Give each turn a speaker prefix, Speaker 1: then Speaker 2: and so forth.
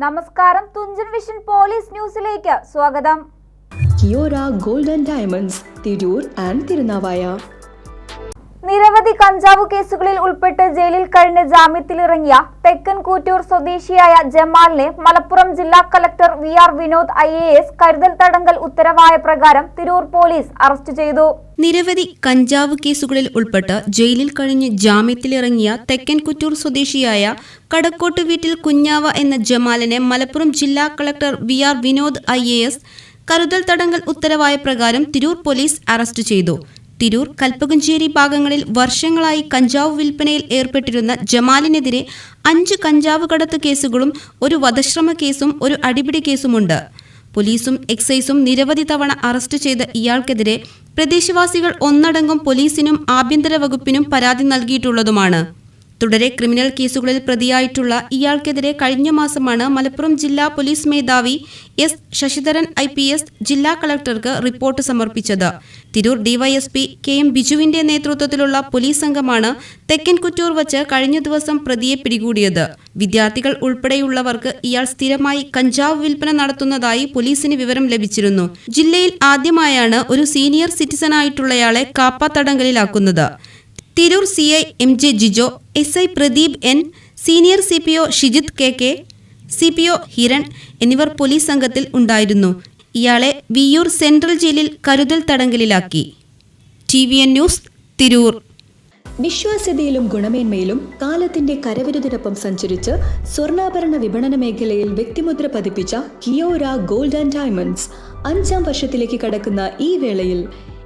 Speaker 1: നമസ്കാരം. Thunchan vision police ന്യൂസിലേക്ക് സ്വാഗതം.
Speaker 2: Kiora golden diamonds Tirur and Thirunavaya.
Speaker 1: നിരവധി കഞ്ചാവ് കേസുകളിൽ ഉൾപ്പെട്ട് ജയിലിൽ കഴിഞ്ഞ ജാമ്യത്തിലിറങ്ങിയ തെക്കൻ കൂറ്റൂർ സ്വദേശിയായ ജമാലിനെ മലപ്പുറം ജില്ലാ collector V R Vinod I A S കരുതൽ തടങ്കൽ ഉത്തരവായ പ്രകാരം തിരൂർ പോലീസ് അറസ്റ്റ് ചെയ്തു.
Speaker 3: നിരവധി കഞ്ചാവ് കേസുകളിൽ ഉൾപ്പെട്ട് ജയിലിൽ കഴിഞ്ഞ് ജാമ്യത്തിലിറങ്ങിയ തെക്കൻ കുറ്റൂർ സ്വദേശിയായ കടക്കോട്ട് വീട്ടിൽ കുഞ്ഞാവ എന്ന ജമാലിനെ മലപ്പുറം ജില്ലാ collector V R Vinod I A S കരുതൽ തടങ്കൽ ഉത്തരവായ പ്രകാരം തിരൂർ പോലീസ് അറസ്റ്റ് ചെയ്തു. തിരൂർ കൽപ്പകഞ്ചേരി ഭാഗങ്ങളിൽ വർഷങ്ങളായി കഞ്ചാവ് വിൽപ്പനയിൽ ഏർപ്പെട്ടിരുന്ന ജമാലിനെതിരെ അഞ്ച് കഞ്ചാവ് കടത്ത് കേസുകളും ഒരു വധശ്രമ കേസും ഒരു അടിപിടി കേസുമുണ്ട്. പോലീസും എക്സൈസും നിരവധി തവണ അറസ്റ്റ് ചെയ്ത ഇയാൾക്കെതിരെ പ്രദേശവാസികൾ ഒന്നടങ്കം പോലീസിനും ആഭ്യന്തര വകുപ്പിനും പരാതി നൽകിയിട്ടുള്ളതുമാണ്. തുടരെ ക്രിമിനൽ കേസുകളിൽ പ്രതിയായിട്ടുള്ള ഇയാൾക്കെതിരെ കഴിഞ്ഞ മാസമാണ് മലപ്പുറം ജില്ലാ പോലീസ് മേധാവി S Sasidharan I P S ജില്ലാ കളക്ടർക്ക് റിപ്പോർട്ട് സമർപ്പിച്ചത്. തിരൂർ ഡിവൈഎസ്പി കെ എം ബിജുവിന്റെ നേതൃത്വത്തിലുള്ള പോലീസ് സംഘമാണ് തെക്കൻ കുറ്റൂർ വച്ച് കഴിഞ്ഞ ദിവസം പ്രതിയെ പിടികൂടിയത്. വിദ്യാർത്ഥികൾ ഉൾപ്പെടെയുള്ളവർക്ക് ഇയാൾ സ്ഥിരമായി കഞ്ചാവ് വിൽപ്പന നടത്തുന്നതായി പോലീസിന് വിവരം ലഭിച്ചിരുന്നു. ജില്ലയിൽ ആദ്യമായാണ് ഒരു സീനിയർ സിറ്റിസൺ ആയിട്ടുള്ളയാളെ സിറ്റിസണായിട്ടുള്ളയാളെ കാപ്പാത്തടങ്കലിലാക്കുന്നത്. Tirur C I M J Jijo S I Pradeep N senior C P O Shijith K K C P O Hiran എന്നിവർ പോലീസ് സംഘത്തിൽ ഉണ്ടായിരുന്നു. ഇയാളെ വിയൂർ സെൻട്രൽ ജയിലിൽ കരുതൽ തടങ്കലിലാക്കി. T V N news Tirur.
Speaker 2: വിശ്വാസ്യതയിലും ഗുണമേന്മയിലും കാലത്തിന്റെ കരവിരുതിനൊപ്പം സഞ്ചരിച്ച് സ്വർണാഭരണ വിപണന മേഖലയിൽ വ്യക്തിമുദ്ര പതിപ്പിച്ച കിയോര ഗോൾഡ് ആൻഡ് ഡയമണ്ട്സ് അഞ്ചാം വർഷത്തിലേക്ക് കടക്കുന്ന ഈ വേളയിൽ